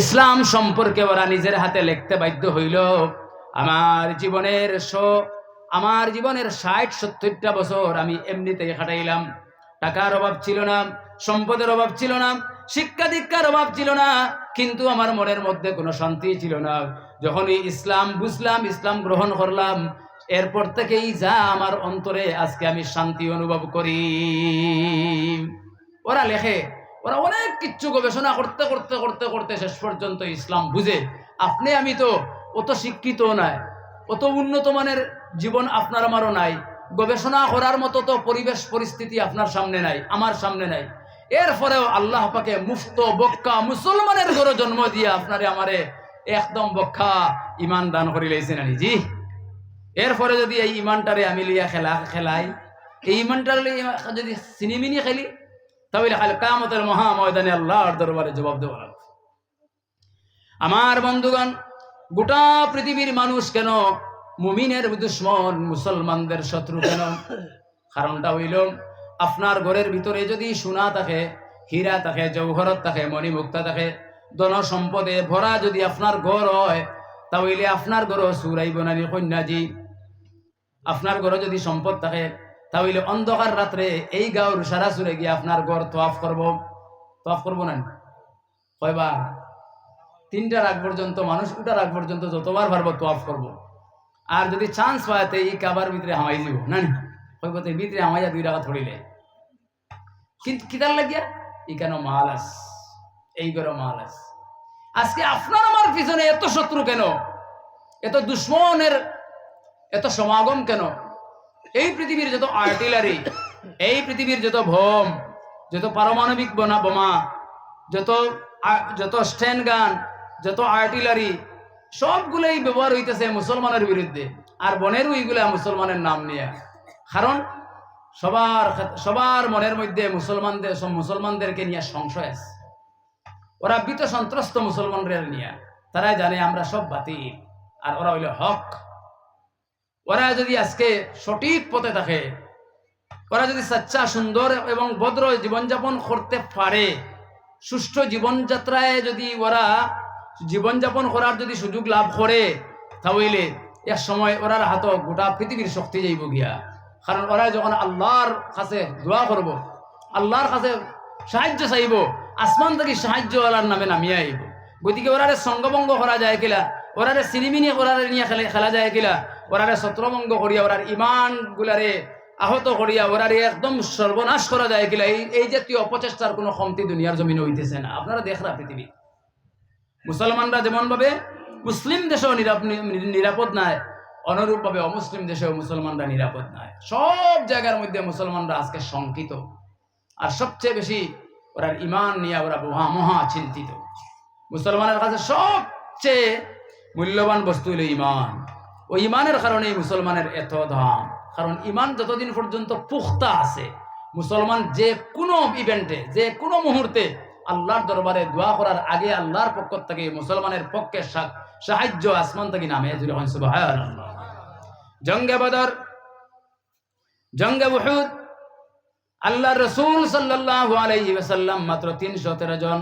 ইসলাম সম্পর্কে ওরা নিজের হাতে লিখতে বাধ্য হইল। আমার জীবনের শো, আমার জীবনের ষাট, সত্তরটা বছর আমি এমনিতেই খাটাইলাম। টাকার অভাব ছিল না, সম্পদের অভাব ছিল না, শিক্ষা দীক্ষার অভাব ছিল না, কিন্তু আমার মনের মধ্যে কোনো শান্তি ছিল না। যখনই ইসলাম বুঝলাম, ইসলাম গ্রহণ করলাম, এরপর থেকেই যা আমার অন্তরে আজকে আমি শান্তি অনুভব করি। ওরা লেখে ওরা অনেক কিচ্ছু গবেষণা করতে করতে করতে করতে শেষ পর্যন্ত ইসলাম বুঝে। আপনি, আমি তো অত শিক্ষিত নাই, অত উন্নত মানের জীবন আপনার আমারও নাই। গবেষণা করার মতো তো পরিবেশ, পরিস্থিতি আপনার সামনে নাই, আমার সামনে নাই। এরপরেও আল্লাহ পাকে মুফত বক্কা মুসলমানের ঘরে জন্ম দিয়ে আপনারে আমারে একদম বক্কা ইমান দান করি লাইছেন আনি। জি। এরপরে যদি এই ইমানটারে আমি লিয়া খেলা, খেলাই, এই ইমানটার যদি সিনেমিনি খেলি তাহলে খালি কামতের মহা ময়দানে আল্লাহর দরবারে জবাব দেওয়া লাগবে। আমার বন্ধুগণ, গোটা পৃথিবীর মানুষ কেন মুমিনের দুশ্মন, মুসলমানদের শত্রু কেন? কারণটা হইল, আপনার ঘরের ভিতরে যদি সোনা থাকে, হীরা থাকে জৌহরত থাকে, মণিমুক্তা থাকে ধন সম্পদে ভরা যদি আপনার ঘর হয়, তাহলে আপনার ঘর সুরাইব নানি কন্যাজি। আপনার ঘরে যদি সম্পদ থাকে তাহলে অন্ধকার রাত্রে এই গাঁর সারা সুরে গিয়ে আপনার ঘর তোয়াফ করব। তোয়াফ করব না? কয়বার? তিনটার আগ পর্যন্ত, মানুষ উঠার আগ পর্যন্ত যতবার পারব তোয়াফ করব। আর যদি চান্স পায়, তো এই কাবার ভিতরে হামাই দিব, না? কইব তো ভিতরে হামাইয়া দুই টাকা ধরিলে। কিন্তু কিতার লাগিয়া? ই কেন মাল আস। এই করে মাল আস। আজকে আপনার আমার পিছনে এত শত্রু কেন? এত দুশ্মনের, এত সমাগম কেন? এই পৃথিবীর যত আর্টিলারি এই পৃথিবীর যত ভোম, যত পারমাণবিক বোনা বোমা, যত যত স্ট্যান্ড গান যত আর্টিলারি সবগুলোই ব্যবহার হইতেছে মুসলমানের বিরুদ্ধে। আর বনের ওইগুলা মুসলমানের নাম নিয়ে। কারণ সবার সবার মনের মধ্যে মুসলমানদের মুসলমানদেরকে নিয়ে সংশয় আছে। ওরা বিত সন্ত্রস্ত মুসলমানদের নিয়ে। তারাই জানে আমরা সব বাতিল। আর ওরা হইল হক। ওরা যদি আজকে সঠিক পথে থাকে, ওরা যদি সাচ্চা সুন্দর এবং ভদ্র জীবনযাপন করতে পারে, সুষ্ঠু জীবনযাত্রায় যদি ওরা জীবনযাপন করার যদি সুযোগ লাভ করে, তাহলে এক সময় ওরার হাত গোটা পৃথিবীর শক্তি যাইব গিয়া। কারণ ওরা যখন আল্লাহর কাছে দোয়া করব, আল্লাহর কাছে সাহায্য চাইব, আসমান থেকে সাহায্য আল্লাহর নামে নামিয়ে আইব। গতিকে ওরারে সঙ্গভঙ্গ করা যায় কিলা, ওরারে সিনিমিনি ওরারে নিয়ে খেলা যায় কিলা ওরারে ছত্রভঙ্গ করিয়া ওরার ইমান গুলারে আহত করিয়া ওরারে একদম সর্বনাশ করা যায় কিলা। এই এই জাতীয় অপচেষ্টার কোনো কমতি দুনিয়ার জমিনে হইতেছে না। আপনারা দেখরা পৃথিবী। মুসলমানরা যেমনভাবে মুসলিম দেশেও নিরাপ- নিরাপদ নাই, অনুরূপভাবে অমুসলিম দেশেও মুসলমানরা নিরাপদ নাই। সব জায়গার মধ্যে মুসলমানরা আজকে শঙ্কিত। আর সবচেয়ে বেশি ওরার ইমান নিয়ে ওরা মহা মহা চিন্তিত। মুসলমানের কাছে সবচেয়ে মূল্যবান বস্তু হলো ইমান। ওই ইমানের কারণেই মুসলমানের এত দাম কারণ ইমান যতদিন পর্যন্ত পুখতা আছে, মুসলমান যে কোনো ইভেন্টে যে কোনো মুহূর্তে আল্লাহর দরবারে দোয়া করার আগে আল্লাহর পক্ষ থেকে মুসলমানের পক্ষে সাহায্য আসমান থেকে নামে। জঙ্গে বদর, জঙ্গে উহুদ আল্লাহ রসুল সাল্লাহ আলাইহি ওয়াসাল্লাম মাত্র তিনশো তেরো জন,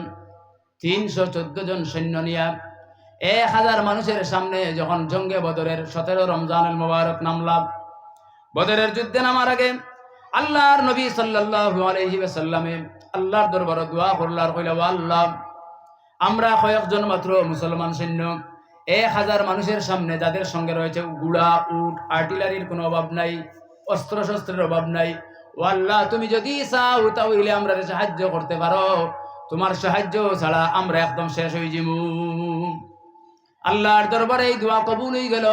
তিনশো চোদ্দ জন সৈন্য নিয়া এক হাজার মানুষের সামনে যখন জঙ্গে বদরের সতেরো রমজানুল মোবারক নামলাম, বদরের যুদ্ধে নামার আগে আল্লাহর নবী সাল্লাল্লাহু আলাইহি ওয়াসাল্লামে আল্লাহর দরবারে দোয়া করলার কইলা, "ও আল্লাহ, আমরা কয়েকজন মাত্র মুসলমান সৈন্য, এক হাজার মানুষের সামনে যাদের সঙ্গে রয়েছে গুড়া, উট, আর্টিলারির কোনো অভাব নাই অস্ত্র শস্ত্রের অভাব নাই, ও আল্লাহ, তুমি যদি চাও তাহলে আমরা সাহায্য করতে পারো, তোমার সাহায্য ছাড়া আমরা একদম শেষ হয়ে যাব। আল্লাহর দরবারে এই দোয়া কবুল হয়ে গেল।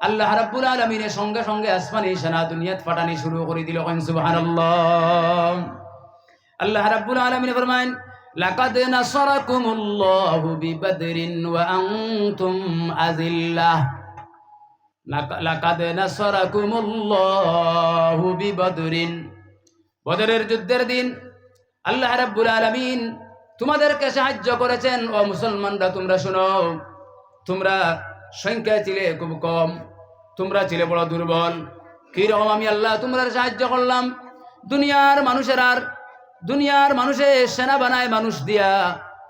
আল্লাহ রাব্বুল আলামিনের সঙ্গে সঙ্গে আসমানি সেনা দুনিয়াত ফাটানি শুরু করে দিল সুবহানাল্লাহ। আল্লাহ রাব্বুল আলামিন ফরমান লাকাদ নাসারাকুমুল্লাহু বিবদরিন ওয়া আনতুম আযিল্লাহ। লাক- লাকাদ নাসারাকুমুল্লাহু বিবদরিন। বদরের যুদ্ধের দিন, আল্লাহ রাব্বুল আলামিন তোমাদেরকে সাহায্য করেছেন, ও মুসলমানরা, তোমরা শুনো তোমরা সংখ্যা ছিলে খুব কম তোমরা ছিলে বড় দুর্বল কিরকম আমি আল্লাহ তোমরা সাহায্য করলাম দুনিয়ার মানুষের আর দুনিয়ার মানুষে সেনা বানায় মানুষ দিয়া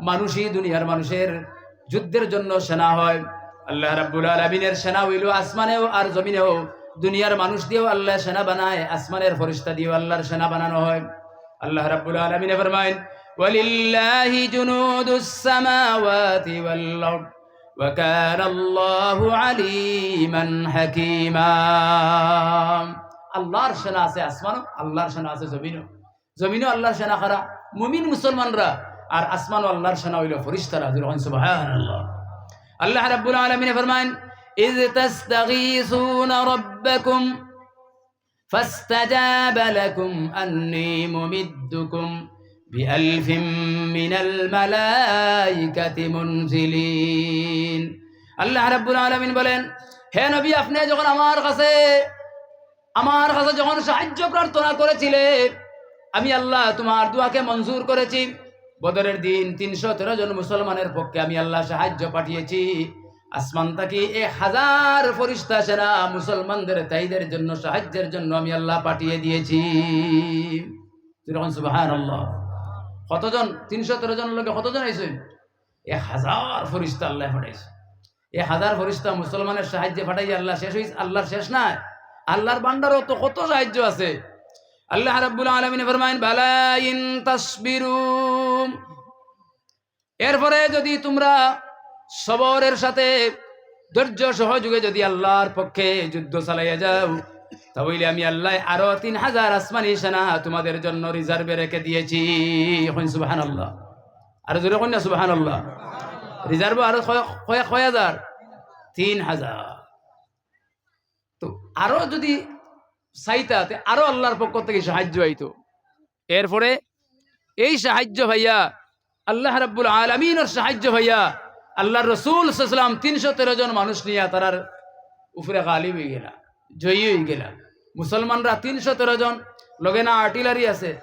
মানুষই দুনিয়ার মানুষের যুদ্ধের জন্য সেনা হয় আল্লাহ রাব্বুল আলামিনের সেনা হইল আসমানেও আর জমিনেও দুনিয়ার মানুষ দিয়েও আল্লাহ সেনা বানায় আসমানের ফরিস্তা দিয়েও আল্লাহর সেনা বানানো হয় আল্লাহ রাব্বুল আলামিনে ফরমায় ولله جنود السماوات والأرض وكان الله عليما حكيما আল্লাহর সেনা আছে আসমানও আল্লাহর সেনা আছে জমিনও জমিনও আল্লাহর সেনা খারা মুমিন মুসলমানরা আর আসমানও আল্লাহর সেনা হইল ফরিস্তারা যখন সুবহানাল্লাহ আল্লাহ রাব্বুল আলামিন ফরমান إذ تستغيثون ربكم فاستجاب لكم أني ممدكم بألف من الملائكة منزلين আল্লাহ রাব্বুল আলামিন বলেন হে নবী আপনি যখন আমার কাছে আমার কাছে যখন সাহায্য প্রার্থনা করেছিলে আমি আল্লাহ তোমার দোয়াকে মঞ্জুর করেছি বদরের দিন তিনশো তেরো জন মুসলমানের পক্ষে আমি আল্লাহ সাহায্য পাঠিয়েছি আসমান তাকে এক হাজার ফরিস্তা সেনা মুসলমানদের তাইদের জন্য সাহায্যের জন্য আমি আল্লাহ পাঠিয়ে দিয়েছি যখন সুবাহান আল্লাহ কতজন? তিনশো তেরো জন লোকে কতজন আইসেন এক হাজার ফরিস্তা আল্লাহ পাঠাইছে। এ হাজার ফরিস্তা মুসলমানের সাহায্যে পাঠাই আল্লাহ শেষ হয়েছে আল্লাহর শেষ নাই। আল্লাহর বান্ডারও তো কত সাহায্য আছে। আল্লাহ রাব্বুল আলামিন ফরমায়েন বালাইন তাসবিরুম এরপরে যদি তোমরা সবরের সাথে ধৈর্য সহযোগে যদি আল্লাহর পক্ষে যুদ্ধ চালাইয়া যাও তাহলে আমি আল্লাহ আরও তিন হাজার আসমানি সেনা তোমাদের জন্য রিজার্ভে রেখে দিয়েছি। সুবাহান আল্লাহ আরও জোরে কন্যা সুবাহান আল্লাহ রিজার্ভ আরও হাজার। তিন হাজার। তো আরও যদি আরও আল্লাহর পক্ষ থেকে সাহায্য আইতো। এরপরে এই সাহায্য ভাইয়া আল্লাহ রাব্বুল আলমিনের সাহায্য ভাইয়া আল্লাহ রসুল সাল্লাম তিনশো তেরো জন মানুষ নিয়ে তারার উপরে গালি হয়ে গেলা। জয়ী হয়ে গেলা মুসলমানরা তিনশো তেরো জন, লগে না আর্টিলারি আছে,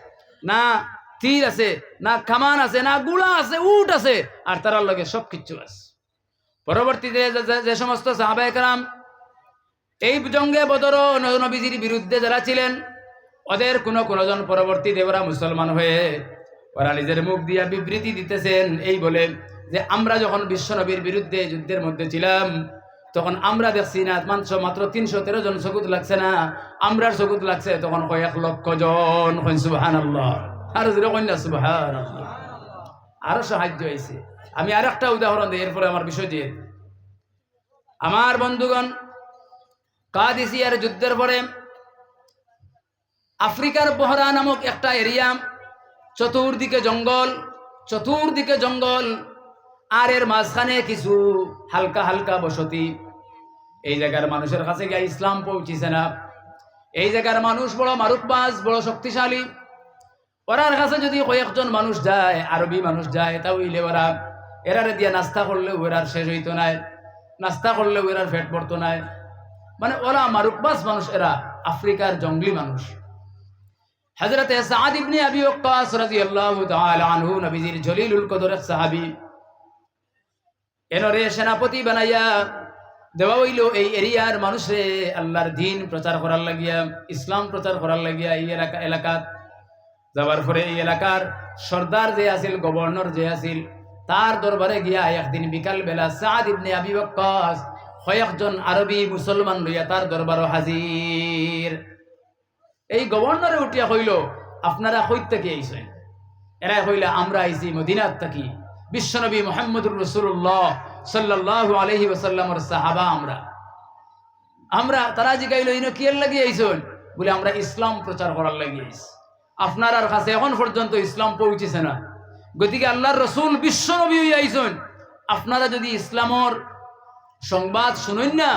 না তীর আছে, না কামান আছে, না গুড়া আছে, উট আছে, আর তারার লগে সব কিচ্ছু আছে। পরবর্তীতে যে- সমস্ত সাহাবাহাম এই জঙ্গে বদর নবীজির বিরুদ্ধে যারা ছিলেন, ওদের কোনো কোনোজন পরবর্তী দেবরা মুসলমান হয়ে ওরা নিজের মুখ দিয়া বিবৃতি দিতেছেন, এই বলে যে, আমরা যখন বিশ্বনবীর বিরুদ্ধে যুদ্ধের মধ্যে ছিলাম তখন আমরা দেখছি না, মাত্র মাত্র তিনশো তেরো জন সকুত লাগছে না। আমরার সকুত লাগছে, তখন কয়েক লক্ষ জন। সুবাহান আল্লাহ আর যদি কন্যা সুবাহান আরও সাহায্য হয়েছে। আমি আর একটা উদাহরণ দিই, এরপরে আমার বিষয় দিয়ে। আমার বন্ধুগণ, কাদিসিয়ার যুদ্ধের পরে আফ্রিকার বহরা নামক একটা এরিয়া, চতুর্দিকে জঙ্গল চতুর্দিকে জঙ্গল, আর এর মাঝখানে কিছু হালকা হালকা বসতি। এই জায়গার মানুষের কাছে গিয়ে ইসলাম পৌঁছিছে না। এই জায়গার মানুষ বড় মারুকবাজ বড় শক্তিশালী। ওরার কাছে যদি কয়েকজন মানুষ যায়, আরবি মানুষ যায় তাহলে ওরা এরারে দিয়ে নাস্তা করলেও ওরার শেষ হইতো নাই, নাস্তা করলেও এরার পেট পড়তো নাই। মানে ওরা মারুকবাজ মানুষ, এরা আফ্রিকার জঙ্গলি মানুষ। হযরতে সাদ ইবনে আবি ওয়াক্কাস রাদিয়াল্লাহু তাআলা আনহু, নবীজির জলিলুল কদর এক সাহাবী। এনরে সেনাপতি বানাইয়া দেওয়া হইল এই এরিয়ার মানুষে আল্লাহর দিন প্রচার করার লাগিয়া, ইসলাম প্রচার করার লাগিয়া এই এলাকা এলাকাত যাওয়ার পরে এই এলাকার সর্দার যে আছিল, গভর্নর যে আছিল, তার দরবারে গিয়া একদিন বিকাল বেলা সাদ ইবনে আবি কয়েকজন আরবি মুসলমান লইয়া তার দরবারও হাজির। এই গভর্নরে উঠিয়া কইল, আপনারা কইত থেকে আইছেন এরা কইলা, আমরা আইছি মদিনাত থাকি। বিশ্বনবী মোহাম্মদুর রসুল্লাহ সাল্লাহ আলহি ওসাল্লামর সাহাবা আমরা। আমরা তারা জিগাইল, ইনো কি এর লাগি আইছেন বলে, আমরা ইসলাম প্রচার করার লাগি আইছি। আপনার কাছে এখন পর্যন্ত ইসলাম পৌঁছেছে না। গতিকে আল্লাহর রসুল বিশ্বনবী হইয়া আইছেন আপনারা যদি ইসলামর সংবাদ শুনেন না,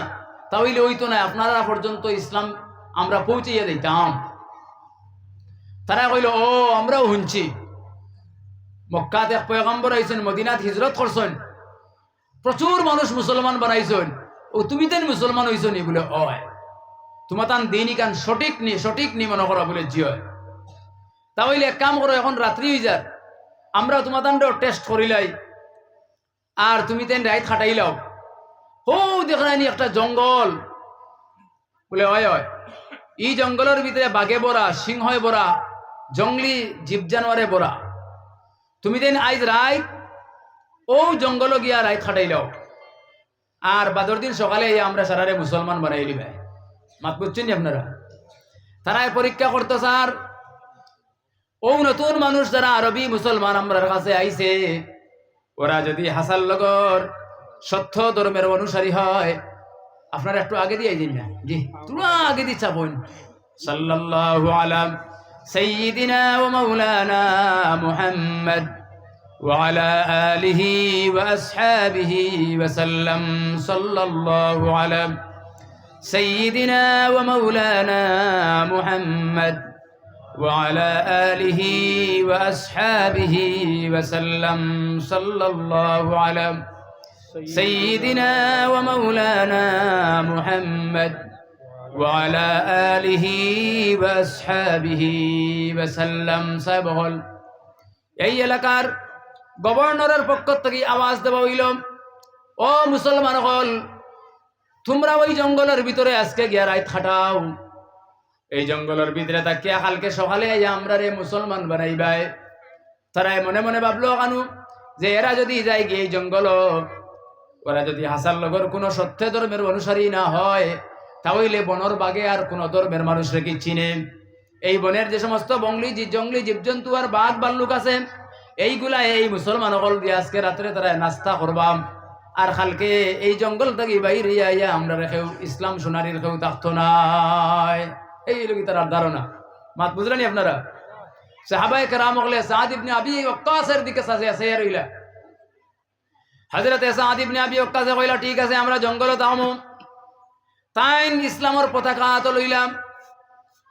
তাহলে হইতো না আপনারা পর্যন্ত ইসলাম আমরা পৌঁছাইয়া দিতাম। তারা কইল, ও, আমরাও শুনছি। মক্কাত এক পয়গম্বর আইছেন, মদিনাত হিজরত করছেন। প্রচুর মানুষ মুসলমান বানাইছেন। ও তুমি তেন মুসলমান হইছ নি বলে, অয়। তোমার তান দিনই কান সঠিক নি সঠিক নি মনে করা বলে হয় তাহলে এক কাম করো, এখন রাত্রি হয়ে যার আমরা তোমার তান টেস্ট করিলাই আর তুমি তেন রাইত খাটাইলাও ও দেখলানি একটা জঙ্গল। বলে হয় হয় এই জঙ্গলের ভিতরে বাঘে বরা সিংহয় বরা জঙ্গলি জীব জানোয়ারে বরা। তুমি দেন আইজ রাইত ও জঙ্গল গিয়া রায় খাটাইল আর বাদর দিন সকালে আমরা সারারে মুসলমান বানাই দিবে মাত বুঝছেন আপনারা? তারাই পরীক্ষা করতো, স্যার। ও নতুন মানুষ যারা আরবি মুসলমান আমরার কাছে আইছে, ওরা যদি হাসাল লগর সত্য ধর্মের অনুসারী হয়, আপনারা একটু আগে দিয়ে দিন না? জি তোরা আগে দিচ্ছা বোন সাল্লাল্লাহু আলাম সাইয়্যিদিনা ওয়া মাওলানা মুহাম্মদ। وعلى آله وأصحابه وسلم صلى الله على سيدنا ومولانا محمد وعلى آله وأصحابه وسلم صلى الله على سيدنا ومولانا محمد وعلى آله وأصحابه وسلم سبغل এই এলাকার গভর্নরের পক্ষ থেকে আওয়াজ দেওয়া হইল ও মুসলমান হল তোমরা ওই জঙ্গলের ভিতরে আজকে গিয়া রাত খাটাও। এই জঙ্গলের ভিতরে তাকিয়া কালকে সকালে আমরা রে মুসলমান বানাইবাই। তারাই মনে মনে ভাবলো, কানু, যে এরা যদি যায় গিয়ে এই জঙ্গল, ওরা যদি হাসার লগর কোনো সত্য ধর্মের অনুসারী না হয় তাহলে বনর বাগে আর কোন ধর্মের মানুষ রেখে চিনে? এই বনের যে সমস্ত বংলি জঙ্গলি জীবজন্তু আর বাঘ, বাল্লুক আছে এইগুলা এই মুসলমান সকল দিয়ে আজকে রাত্রে তারা নাস্তা করবাম, আর খালকে এই জঙ্গল থেকে বাইরে আইয়া আমরা রেখেও ইসলাম সোনারির কেউ থাকতো নাই। এই লোক তার ধারণা? মাত বুঝলেনি আপনারা? সাহাবাই কেরাম হলে সাদ ইবনে আবি ওক্কাসের দিকে সাজে আছে রইলা হজরত সাদ ইবনে আবি ওক্কাসে কইলা, ঠিক আছে, আমরা জঙ্গল তামু তাইন ইসলামর পতাকা তো লইলাম।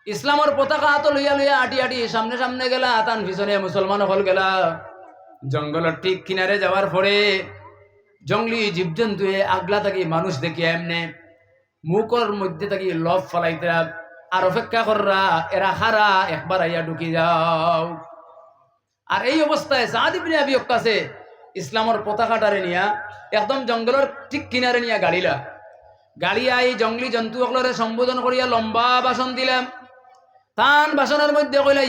ইসলামর পতাকা তো লইয়া লইয়া আটি আটি সামনে সামনে গেলা, তান পিছনে মুসলমান হল গেলা। জঙ্গলের ঠিক কিনারে যাওয়ার পরে জঙ্গলি জীবজন্তুয়ে আগলা থাকি মানুষ দেখি এমনে মুখর মধ্যে থাকি লভ ফলাইতে, আর অপেক্ষা কররা এরা হারা একবার আইয়া ঢুকি যাও। আর এই অবস্থায় সাদিবিনে আবি কাছে ইসলামর পতাকাটারে নিয়া, একদম জঙ্গলের ঠিক কিনারে নিয়া গাড়িলা। গাড়িয়া এই জঙ্গলি জন্তু সকলরে সম্বোধন করিয়া লম্বা ভাষণ দিলাম। তান ভাষণের মধ্যে কইলা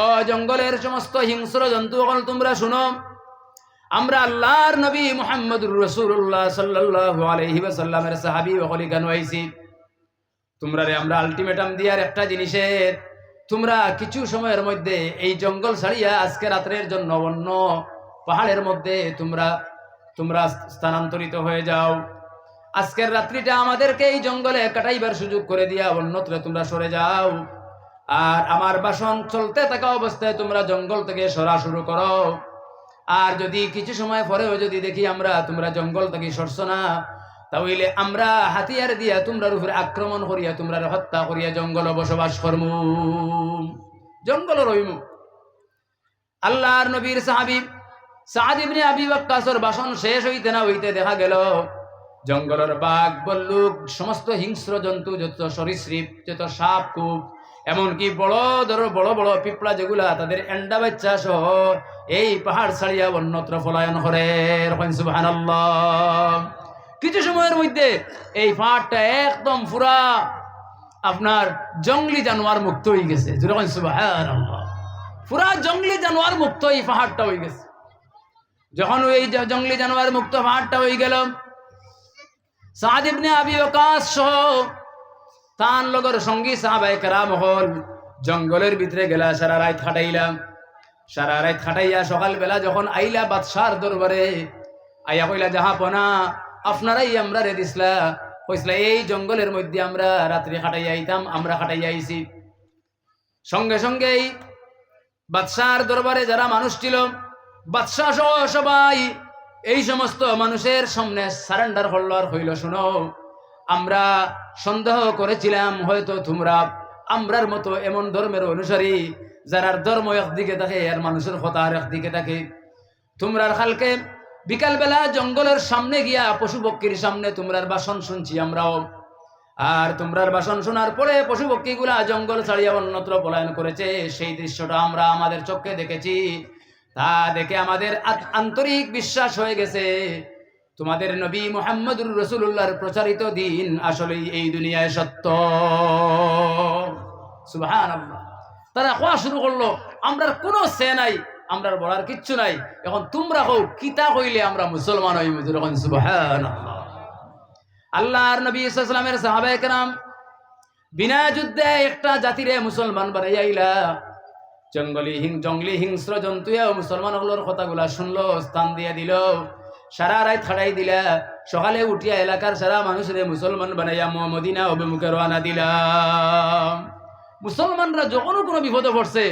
ও জঙ্গলের সমস্ত হিংস্র তোমরা শুনো, আমরা আল্লাহর নবী মুহাম্মদুর রাসূলুল্লাহ সাল্লাল্লাহু আলাইহি ওয়াসাল্লামের সাহাবী হইছি। তোমরা রে, আমরা আলটিমেটাম দিয়ার একটা জিনিসের, তোমরা কিছু সময়ের মধ্যে এই জঙ্গল ছাড়িয়া আজকে রাত্রের জন্য অন্য পাহাড়ের মধ্যে তোমরা তোমরা স্থানান্তরিত হয়ে যাও। আজকের রাত্রিটা আমাদেরকে এই জঙ্গলে কাটাইবার সুযোগ করে দিয়া অন্যত্র তোমরা সরে যাও। আর আমার বাসন চলতে থাকা অবস্থায় তোমরা জঙ্গল থেকে সরা শুরু করো। আর যদি কিছু সময় পরেও যদি দেখি আমরা, তোমরা জঙ্গল থেকে সরছ না, তাহলে আমরা হাতিয়ার দিয়া তোমরা উপরে আক্রমণ করিয়া তোমরা হত্যা করিয়া জঙ্গল বসবাস করমু। জঙ্গল রইমু। আল্লাহর নবীর সাহাবি সাদ ইবনে আবি ওয়াক্কাসর ভাষণ শেষ হইতে না হইতে দেখা গেল, জঙ্গলের বাঘ, বল্লুক, সমস্ত হিংস্র জন্তু, যত সরীসৃপ, যত সাপ কূপ এমনকি বড় ধরো, বড় বড় পিঁপড়া যেগুলা তাদের এন্ডা বাচ্চা সহ এই পাহাড় ছাড়িয়া অন্যত্র পলায়ন করে। কিছু সময়ের মধ্যে এই পাহাড়টা একদম পুরা আপনার জঙ্গলি জানোয়ার মুক্ত হয়ে গেছে। পুরা জঙ্গলি জানোয়ার মুক্ত এই পাহাড়টা হয়ে গেছে। যখন ওই জঙ্গলি জানোয়ার মুক্ত পাহাড়টা হয়ে গেল, সাদ ইবনে আবি ওকাস সহ তান লগর সঙ্গী সাহাবাই জঙ্গলের ভিতরে গেলা, সারা রাত খাটাইলাম সারা রাত খাটাইয়া সকালবেলা যখন আইলা বাদশার দরবারে আইয়া কইলা, যাহা পনা, আপনারাই আমরা রে দিসলা কইসলা, এই জঙ্গলের মধ্যে আমরা রাত্রি খাটাইয়া আইতাম, আমরা খাটাইয়া আইছি। সঙ্গে সঙ্গে এই বাদশার দরবারে যারা মানুষ ছিল বাদশাহ সহ সবাই, এই সমস্ত মানুষের সামনে সারেন্ডার হল আর হইল, শুনো। আমরা সন্দেহ করেছিলাম, হয়তো তোমরা আমরার মতো এমন ধর্মের অনুসারী, যারার ধর্ম একদিকে থাকে আর মানুষের কথা একদিকে থাকে। তোমরার খালকে বিকালবেলা জঙ্গলের সামনে গিয়া পশু পক্ষীর সামনে তোমরার বাসন শুনছি আমরাও। আর তোমরার বাসন শোনার পরে পশু পক্ষীগুলা জঙ্গল ছাড়িয়া অন্যত্র পলায়ন করেছে। সেই দৃশ্যটা আমরা আমাদের চোখে দেখেছি। তা দেখে আমাদের আন্তরিক বিশ্বাস হয়ে গেছে। তোমাদের নবী মোহাম্মদুর রসুল্লাহর প্রচারিত দিন আসলেই এই দুনিয়ায় সত্য। সুবহান তারা কোয়া শুরু করল আমরা কোনো সে নাই আমরা বলার কিচ্ছু নাই। এখন তোমরা হও কিতা কইলে আমরা মুসলমান হই মুজুর এখন সুবহান আল্লাহর নবী ইসলামের সাহাবায়ে কেরাম, বিনা যুদ্ধে একটা জাতিরে মুসলমান বানাইয়াইলা জঙ্গলি হিং জঙ্গলি হিংস্র জন্তুয়েও হলোর কথাগুলা শুনলো, স্থান দিয়ে দিল। সারা রাত খাড়াই দিলা। সকালে উঠিয়া এলাকার সারা মানুষরে মুসলমান বানাইয়া মদিনা অভিমুখে রওনা দিলাম মুসলমানরা যখনও কোনো বিপদে পড়ছে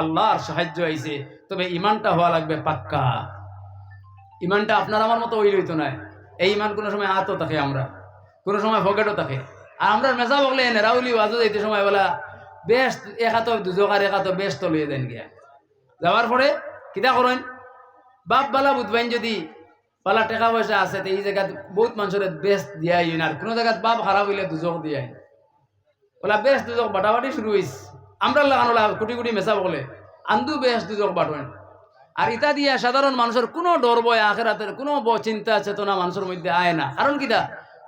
আল্লাহর সাহায্য আইছে তবে ইমানটা হওয়া লাগবে পাক্কা। ইমানটা আপনার আমার মতো ওই হইতো না এই ইমান কোনো সময় হাতও থাকে আমরা, কোনো সময় পকেটও থাকে। আর আমরা মেজা বগলে এনে রাউলি ওয়াজও যাইতে সময় বলা বেশ এক হাত দুজক আর এক বেশ তো লইয়ে দেন গিয়া। যাওয়ার পরে কিতা করেন বাপ বালা বুধবাইন যদি বালা টাকা পয়সা আছে, তো এই জায়গাত বহুত মানুষের বেশ দিয়াই আর কোনো জায়গাত বাপ খারাপ হইলে দুজক দিয়াই ওলা বেশ দুজক বাটাবাটি শুরু হয়েছে আমরা লাগানো কোটি কোটি মেসা বলে আন্দু বেশ দুজক বাটেন আর ইতা দিয়া সাধারণ মানুষের কোনো ডর বয় আখেরাতের কোনো চিন্তা চেতনা মানুষের মধ্যে আয় না। কারণ কিতা?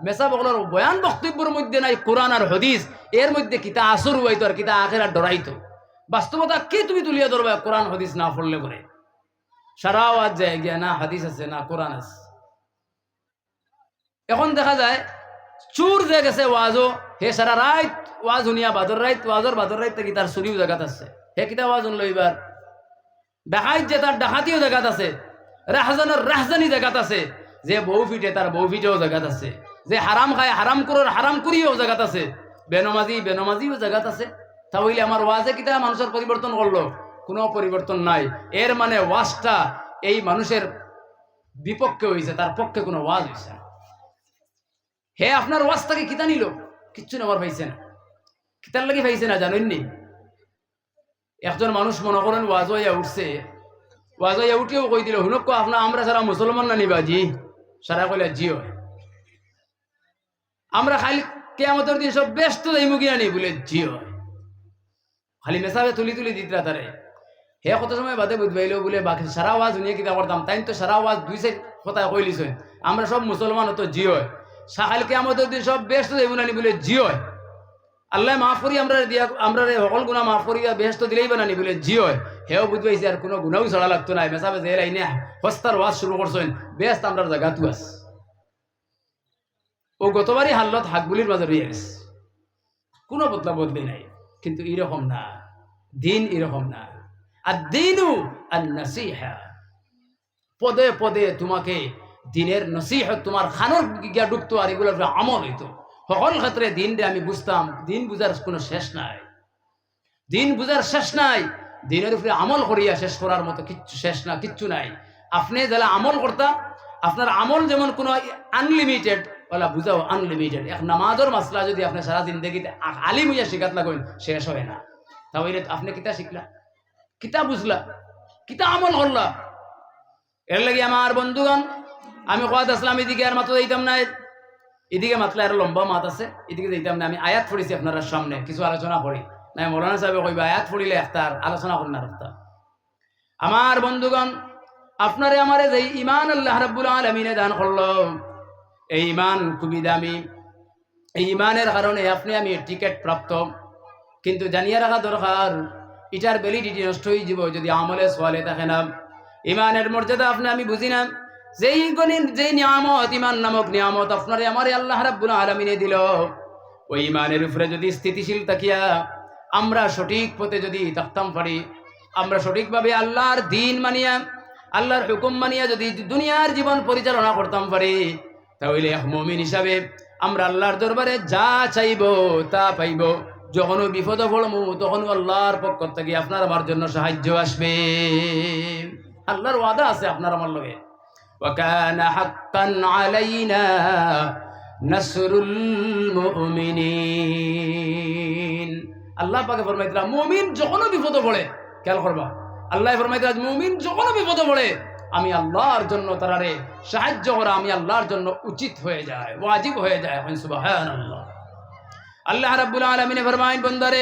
মেসা বকলের বয়ান বক্তব্যের মধ্যে নাই, কোরআন আর হদিস, এর মধ্যে কিতা আসর হইতো আর কিতা আখেরাত ডরাইতো বাস্তবতা কি তুমি তুলিয়া ধরবা কোরআন, হদিস না পড়লে করে সারা আওয়াজ যায় গিয়া, না, হাদিস আছে, না, কোরআন আছে। এখন দেখা যায়, চুর যে গেছে ওয়াজও, হে সারা রাত ওয়াজ শুনিয়া, বাদর রাত, ওয়াজর বাদর রাত কি তার চুরিও জায়গাত আছে। হে কিতা ওয়াজ শুনলো এবার ডাকাইত যে তার ডাকাতিও জায়গাত আছে, রাহজানের রাহজানি জায়গাত আছে, যে বউ ফিটে তার বউ ফিটেও জায়গাত আছে। যে হারাম খায়, হারাম করোর হারাম করিও জায়গাত আছে। বেনমাজি, বেনমাজিও জায়গাত আছে। তাহলে আমার ওয়াজে কিতা মানুষের পরিবর্তন করল? কোনো পরিবর্তন নাই। এর মানে ওয়াজটা এই মানুষের বিপক্ষে হয়েছে তার পক্ষে কোনো ওয়াজ হয়েছে না। হে, আপনার ওয়াজটাকে কিতা নিল? কিচ্ছু নেওয়ার পাইছে না। কিতার লাগে পাইছে না জানেননি একজন মানুষ মনে করেন ওয়াজ হইয়া উঠছে। ওয়াজ হইয়া উঠিও কই দিল, হুনক আপনার আমরা সারা মুসলমান না নিবা জি সারা কইলা জিও আমরা খালি কেয়ামতের দিন সব ব্যস্ত যাইমু কিনা নি বলে, জিও। খালি মেসাবে তুলি তুলি দিতরা তারে হে কত সময় বাদে বুঝবাইলো বলে, বাকি সারা আওয়াজ শুনিয়ে কিতা করতাম তাই তো সারা আওয়াজ দুই সাইড কথা কইলিস আমরা সব মুসলমান তো জিও। সাহাল কেয়ামতের দিন সব ব্যস্ত যাইমু না নি বলে, জিও। আল্লাহ মাফ করি আমরা দিয়া আমরা সকল গুণা মাফ করি বেহস্ত দিলেই বানানি বলে জি হয় হেও বুঝবাইছে আর কোনো গুণাও ছড়া লাগতো না। মেসাবে যে আইনে হস্তার ওয়াজ শুরু করছেন বেস্ত আমরা জায়গা তু আস ও গতবারই হাল্লত হাকগুলির মাঝে রয়ে গেছে। কোনো বদলা বদলি নাই। কিন্তু এরকম না। দিন এরকম না। আর দিনু আর নসিহা পদে পদে তোমাকে দিনের নসিহত তোমার খানোর গিয়া ডুবতো আর উপরে আমল হইতো। সকল ক্ষেত্রে দিনরে আমি বুঝতাম, দিন বুঝার কোনো শেষ নাই। দিন বুঝার শেষ নাই, দিনের উপরে আমল করিয়া শেষ করার মতো কিচ্ছু শেষ না, কিচ্ছু নাই। আপনি যারা আমল করতা আপনার আমল যেমন কোনো আনলিমিটেড ওলা বুঝাও আনলিমিটেড এক নামাজের মাসলা যদি আপনি সারা জিন্দগিতে আলিম হইয়া শিখাত লাগেন শেষ হয় না। তাহলে আপনি কিতা শিখলা কিতা বুঝলা কিতা আমল করলা। এর লাগে আমার বন্ধুগণ, আমি কোয়াদ আসলাম, এদিকে আর মাত্র দিতাম না। এদিকে মাতলে আরও লম্বা মাত আছে, এদিকে দিতাম না। আমি আয়াত পড়েছি আপনার সামনে, কিছু আলোচনা করি। না মৌলানা সাহেব কইবা, আয়াত পড়িলে একটার আলোচনা করি না একটা আমার বন্ধুগণ, আপনারে আমারে যে ইমান আল্লাহ রাব্বুল আলামিনে দান করল এই ইমান খুবই দামি। এই ইমানের কারণে আপনি আমি টিকিট প্রাপ্ত। কিন্তু জানিয়ে রাখা দরকার, এটার ভ্যালিডিটি নষ্ট হয়ে যাব যদি আমলে সোয়ালে থাকে না। ইমানের মর্যাদা আপনি আমি বুঝি না। যেই গণিন যেই নিয়ামত, ইমান নামক নিয়ামত আপনারে আমারে আল্লাহ রাব্বুল আলামিনে দিল, ওই ইমানের উপরে যদি স্থিতিশীল তাকিয়া আমরা সঠিক পথে যদি থাকতাম পারি, আমরা সঠিকভাবে আল্লাহর দিন মানিয়া, আল্লাহর হুকুম মানিয়া যদি দুনিয়ার জীবন পরিচালনা করতাম পারি তাহলে এক মমিন হিসাবে আমরা আল্লাহর দরবারে যা চাইব তা পাইব যখনও বিপদ পড়মু তখন আল্লাহর পক্ষ থেকে আপনার আমার জন্য সাহায্য আসবে আল্লাহর ওয়াদা আছে আপনার আমার লগে وكان حقا علينا نصر المؤمنين আল্লাহ পাকে ফরমাইতরা মুমিন যখন বিপদে পড়ে খেয়াল করবা আল্লাহ ফরমাইতরা মুমিন যখন বিপদে পড়ে আমি আল্লাহর জন্য তারারে সাহায্য করা আমি আল্লাহর জন্য উচিত হয়ে যায় ওয়াজিব হয়ে যায় এখন সুবহানাল্লাহ আল্লাহ রাব্বুল আলামিন ফরমাইন বন্দারে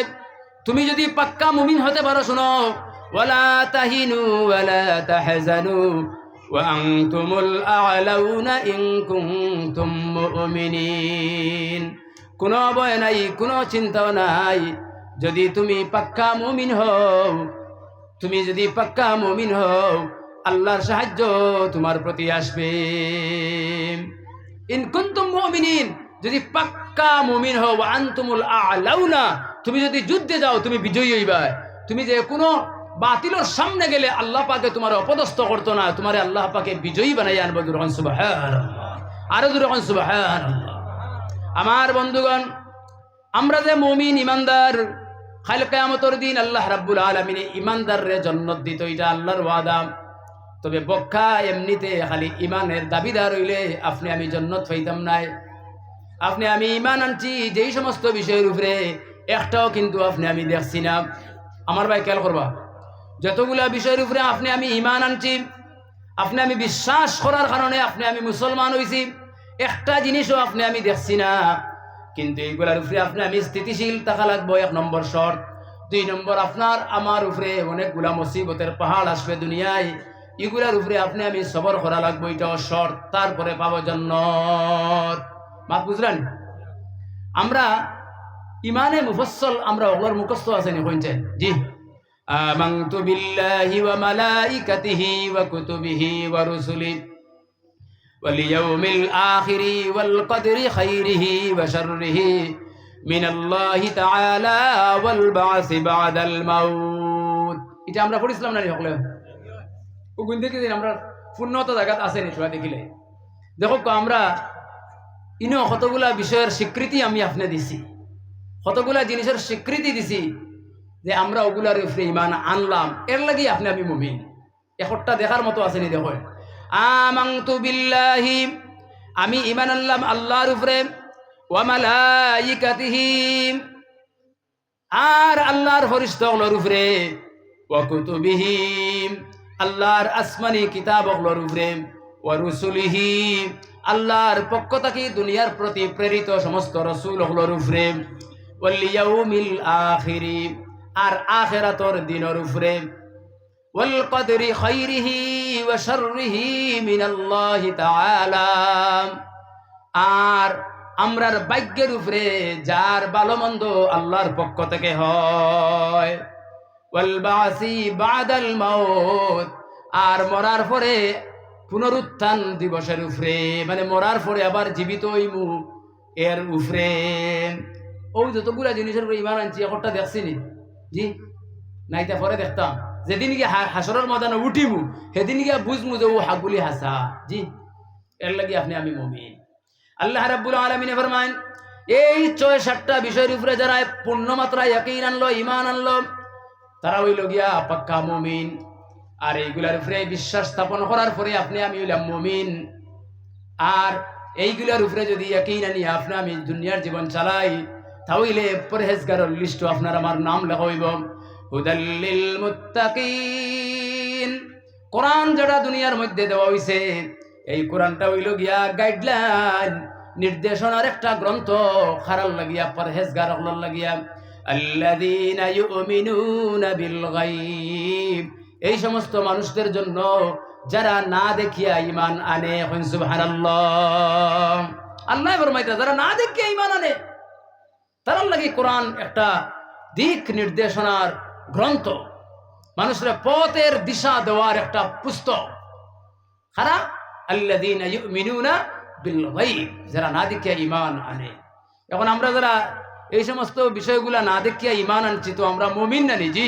তুমি যদি পাক্কা মুমিন হতে পারো শোনো ওয়ালা তাহিনু ওয়ালা তাহজানু وأنتم الأعلون إن كنتم مؤمنين কোনো ভয় নাই কোনো চিন্তাও নাই যদি তুমি পাক্কা মুমিন হও তুমি যদি পাক্কা মুমিন হও আল্লাহর সাহায্য তোমার প্রতি আসবে। যদি পাক্কা মুমিন হও আনতুমুল আলাউনা, তুমি যদি যুদ্ধে যাও, তুমি বিজয়ী হইবা। তুমি যে কোনো বাতিলের সামনে গেলে আল্লাহ পাকে তোমার অপদস্থ করতো না, তোমার আল্লাহ পাকে বিজয়ী বানাই আনব দুরহন সুবাহ আরও দুরহন সুবাহ আমার বন্ধুগণ, আমরা যে মমিন ইমানদার খাইল কেয়ামতর দিন আল্লাহ রাব্বুল আলমিনে ইমানদার রে জন্নত দিত, এটা আল্লাহর ওয়াদা। তবে বক্ষা এমনিতে খালি ইমানের দাবিদার হইলে আপনি আমি জন্নত পাইতাম নাই। আপনি আমি ইমান আনছি যেই সমস্ত বিষয়ের উপরে, একটাও কিন্তু আপনি আমি দেখছি না। আমার ভাই খেয়াল করবা, যতগুলা বিষয়ের উপরে আপনি আমি ইমান আনছি, আপনি আমি বিশ্বাস করার কারণে আপনি আমি মুসলমান হয়েছি একটা জিনিসও আপনি আমি দেখছি না। কিন্তু এইগুলার উপরে আপনি আমি স্থিতিশীল থাকা লাগবো, এক নম্বর শর্ত। দুই নম্বর, আপনার আমার উপরে অনেকগুলা মুসিবতের পাহাড় আসবে দুনিয়ায় এগুলার উপরে আপনি আমি সবর করা লাগবো এটাও শর্ত তারপরে পাবো জন্নত মা বুঝলেন আমরা ইমানে মুফসল আমরা ওগুলোর মুখস্থ আছেন কইছেন জি آمنت بالله وملائكته وكتبه ورسله واليوم الآخر والقدر خيره وشره من الله تعالى والبعث بعد الموت এটা আমরা পড়িছিলাম না সকলে ওগুন দিন আমরা পূর্ণত জায়গাত আছে নি তোরা দেখিলে। দেখো তো আমরা ইনো কতগুলা বিষয়ের স্বীকৃতি আমি আপনি দিছি। কতগুলা জিনিসের স্বীকৃতি দিছি যে আমরা ওগুলার উপরে ইমান আনলাম। এর লাগি আপনি আমি মুমিন। এখরটা দেখার মতো আছে নি দেখো আমাংতু বিল্লাহি, আমি ইমান আনলাম আল্লাহর উপরে ওয়ামালাইকাতিহি আর আল্লাহর ফরিস্তগুলোর উপরে ওয়াকুতুবিহি আল্লাহর আসমানি কিতাব অগলর উপরে ওয়ারুসুলিহি আল্লাহর পক্ষ থেকে দুনিয়ার প্রতি প্রেরিত সমস্ত রসুল হলর উপরে ওয়াল্লিয়াউমিল আখিরি, আর আখেরাতর দিনর উপরে ওয়াল কদরি খৈরিহি ওয়া শাররিহি মিনাল্লাহি তাআলা, আর আমরার ভাগ্যের উপরে যার ভালো মন্দ আল্লাহর পক্ষ থেকে হয়। আর মরার পরে পুনরুত্থান দিবসের উপরে মানে মরার পরে আবার জীবিত হইমু এর উপরে ও যতগুলা জিনিসের উপরে ইমান আনছি একটা দেখছি নি জি? নাইতা পরে দেখতাম। যেদিন গিয়ে হাসরের ময়দানে উঠিমু, সেদিন গিয়ে বুঝমু যে ও হাগুলি হাসা। জি? এর লাগি আপনি, আমি মমিন। আল্লাহ রাব্বুল আলামিনে ফরমান এই ছয় সাতটা বিষয়ের উপরে যারা পূর্ণ মাত্রায় ইয়াকিন আনলো ইমান আনলো তারা হইল গিয়া পাক্কা মমিন। আর এইগুলার উপরে বিশ্বাস স্থাপন করার পরে আপনি আমি হইলাম মমিন। আর এইগুলার উপরে যদি ইয়াকিন আনি আপনি আমি দুনিয়ার জীবন চালাই তাহলে পরহেজগারের লিস্ট আপনার আমার নাম লেখা হইব হুদাল্লিল মুত্তাকিন কোরআন যেটা দুনিয়ার মধ্যে দেওয়া হইছে, এই কোরআনটা হইল গিয়া গাইডলাইন, নির্দেশনার একটা গ্রন্থ, খারাল লাগিয়া, পরহেজগার হলার লাগিয়া। আল্লাযীনা ইউমিনুনা বিল এই সমস্ত মানুষদের জন্য যারা না দেখিয়া ইমান আনে হইন সুবহানাল্লাহ। আল্লাহ ফরমাইতা যারা না দেখিয়া ইমান আনে তার লাগে কোরআন একটা দিক নির্দেশনার গ্রন্থ। মানুষের পথের দিশা দেওয়ার একটা পুস্তক। খারা আল্লাদিন মিনুনা বিল যারা না দেখিয়া ইমান আনে। এখন আমরা যারা এই সমস্ত বিষয়গুলা না দেখিয়া ইমান আনছি তো আমরা মুমিন না নিজি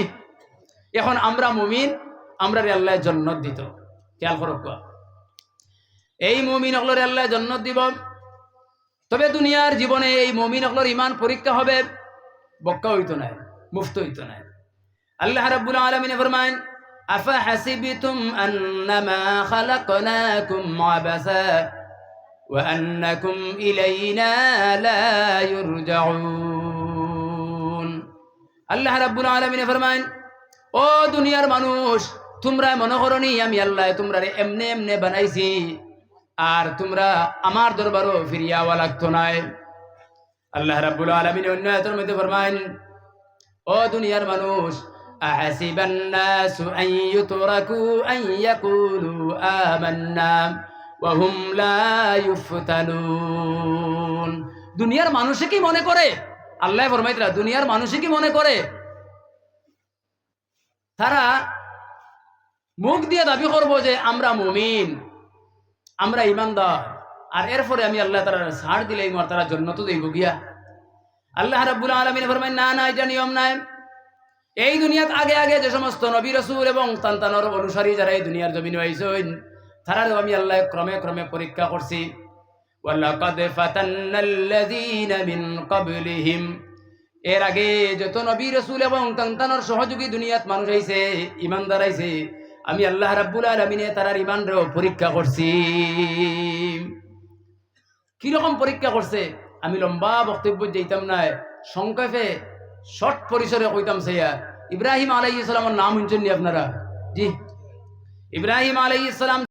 এখন আমরা মুমিন আমরা রে আল্লাহ জন্নত দিত খেয়াল করক এই মুমিন অকলরে আল্লাহ জন্নত দিব তবে দুনিয়ার জীবনে এই মমিন অকলর ইমান পরীক্ষা হবে বক্কা হইতো নাই মুফত হইতো নাই আল্লাহ রাব্বুল আলামিন ফরমান أفحسبتم أنما خلقناكم عبثا وأنكم إلينا لا يرجعون আল্লাহ রাব্বুল আলামিন ফরমান ও দুনিয়ার মানুষ তোমরা মনে করনি আমি আল্লাহ তোমরা এমনে এমনে বানাইছি আর তোমরা আমার দরবারও ফিরিয়াওয়া লাগতো নাই আল্লাহ রাব্বুল আলামিন অন্য আয়াতের মধ্যে ফরমান ও দুনিয়ার মানুষ أحسب الناس أن يتركوا أن يقولوا آمنا وهم لا يفتنون দুনিয়ার মানুষে কি মনে করে আল্লাহ ফরমাইতরা দুনিয়ার মানুষে কি মনে করে? তারা মুখ দিয়ে দাবি করব যে আমরা মুমিন, আমরা ইমানদার। আর এরপরে আমি আল্লাহ তারা ছাড় দিলে এই তারা জন্য তো দেব গিয়া। আল্লাহ রাব্বুল আলমিন ফরমাই না না, এটা নিয়ম নাই। এই দুনিয়াত আগে আগে যে সমস্ত নবী রসুল এবং তান্তানোর অনুসারী যারা এই দুনিয়ার জমিন আইসেন তারাও আমি আল্লাহ ক্রমে ক্রমে পরীক্ষা করছি। ওয়ালাকাদ ফাতান্নাল্লাযীনা মিন ক্বাবলিহিম এর আগে যত নবী রসুল এবং তান্তানোর সহযোগী দুনিয়াত মানুষ আইছে ইমানদার আইছে আমি আল্লাহ রাব্বুল আলমিনে তারার ইমানরেও পরীক্ষা করছি। কীরকম পরীক্ষা করছে? আমি লম্বা বক্তব্য যেতাম না, সংক্ষেপে, শর্ট পরিসরে কইতাম সেয়া। ইব্রাহিম আলাই ইসলামের নাম শুনছেন আপনারা? জি। ইব্রাহিম আলাই ইসলাম